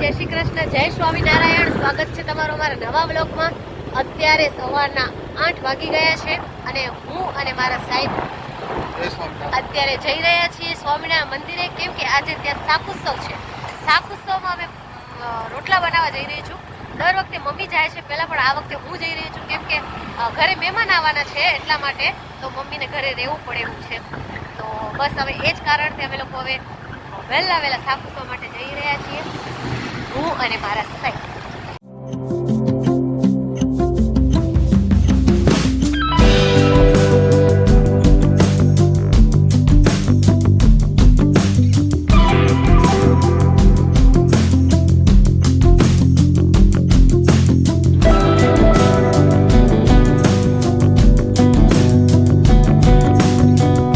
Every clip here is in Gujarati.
જય શ્રી કૃષ્ણ જય સ્વામિનારાયણ. સ્વાગત છે તમારો મારા નવા બ્લોગમાં અત્યારે સવારના આઠ વાગી ગયા છે અને હું અને મારા સાહેબ અત્યારે જઈ રહ્યા છીએ સ્વામિનારાયણ મંદિરે. કેમ કે આજે ત્યાં શાકુત્સવ છે. શાકુત્સવમાં અમે રોટલા બનાવવા જઈ રહી છું. દર વખતે મમ્મી જાય છે. પહેલાં પણ આ વખતે હું જઈ રહી છું. કેમ કે ઘરે મહેમાન આવવાના છે એટલા માટે તો મમ્મીને ઘરે રહેવું પડે એવું છે. તો બસ હવે એ જ કારણથી અમે લોકો હવે વહેલા વહેલા શાક માટે જઈ રહ્યા છીએ. હું અને મારા સાહેબ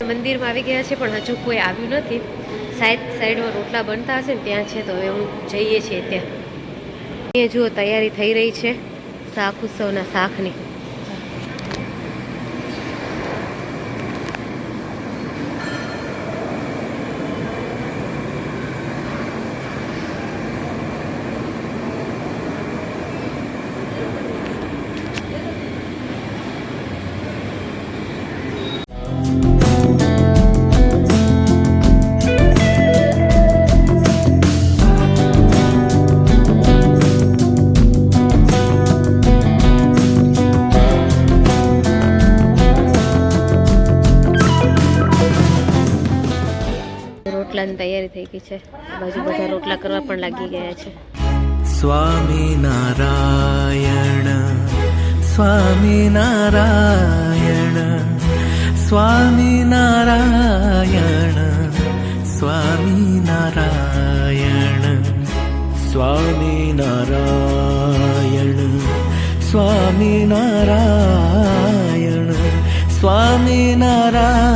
મંદિરમાં આવી ગયા છે પણ હજુ કોઈ આવ્યું નથી. સાઈડ સાઈડમાં રોટલા બનતા હશે ને ત્યાં છે તો હવે હું જઈએ છીએ ત્યાં. એ જુઓ, તૈયારી થઈ રહી છે શાક ઉત્સવના શાકની. જમવાની તૈયારી થઈ ગઈ છે. બાજુ બધા રોટલા કરવા પણ લાગી ગયા છે. સ્વામી નારાયણ સ્વામી નારાયણ સ્વામી નારાયણ સ્વામી નારાયણ સ્વામી નારાયણ સ્વામી નારાયણ સ્વામી નારાયણ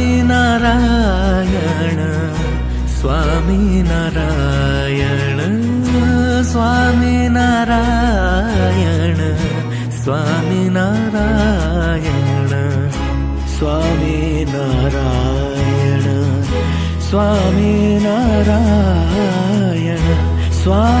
சுவாமி நாராயண சுவாமி நாராயண சுவாமி நாராயண சுவாமி நாராயண சுவாமி நாராயண சுவாமி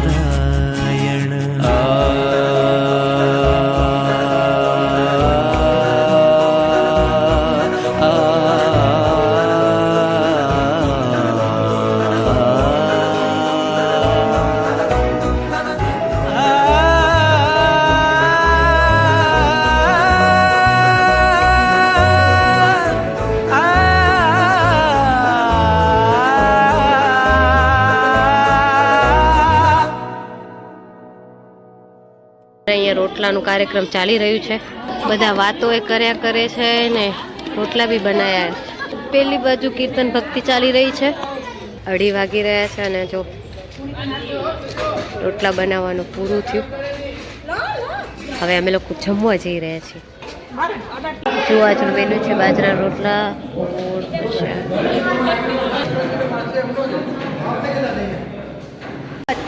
અહીંયા રોટલાનું કાર્યક્રમ ચાલી રહ્યું છે. બધા વાતો એ કર્યા કરે છે ને રોટલા બી બનાવ્યા પેલી બાજુ કીર્તન ભક્તિ ચાલી રહી છે. અઢી વાગી રહ્યા છે અને જો રોટલા બનાવવાનું પૂરું થયું. હવે અમે લોકો જમવા જઈ રહ્યા છીએ. જો આજનું મેનુ છે બાજરા રોટલા છે.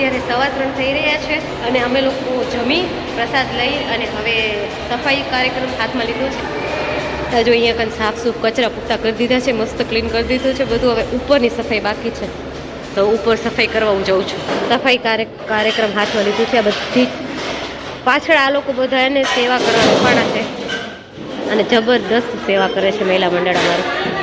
અત્યારે સવા ત્રણ થઈ રહ્યા છે અને અમે લોકો જમી, પ્રસાદ લઈ અને હવે સફાઈ કાર્યક્રમ હાથમાં લીધો છે. જો અહીંયા કંઈ સાફ સૂફ કચરા પૂરતા કરી દીધા છે, મસ્ત ક્લીન કરી દીધું છે, બધું હવે ઉપરની સફાઈ બાકી છે. તો ઉપર સફાઈ કરવા હું જાઉં છું. સફાઈ કાર્ય, કાર્યક્રમ હાથમાં લીધું છે આ બધી. પાછળ આ લોકો બધા એને સેવા કરવા રોકાણા છે. અને જબરદસ્ત સેવા કરે છે મહિલા મંડળ અમારું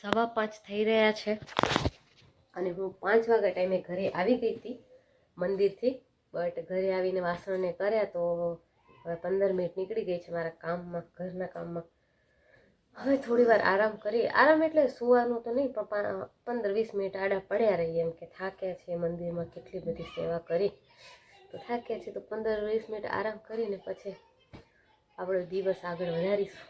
સવા પાંચ થઈ રહ્યા છે અને હું પાંચ વાગ્યા ટાઈમે ઘરે આવી ગઈ હતી મંદિરથી. બટ ઘરે આવીને વાસણને કર્યા તો હવે પંદર મિનિટ નીકળી ગઈ છે મારા કામમાં, ઘરના કામમાં. હવે થોડી વાર આરામ કરી આરામ એટલે સુવાનું તો નહીં, પણ પંદર વીસ મિનિટ આડા પડ્યા રહીએ એમ કે થાક્યા છે મંદિરમાં કેટલી બધી સેવા કરી. તો થાક્યા છે તો પંદર વીસ મિનિટ આરામ કરીને પછી આપણો દિવસ આગળ વધારીશું.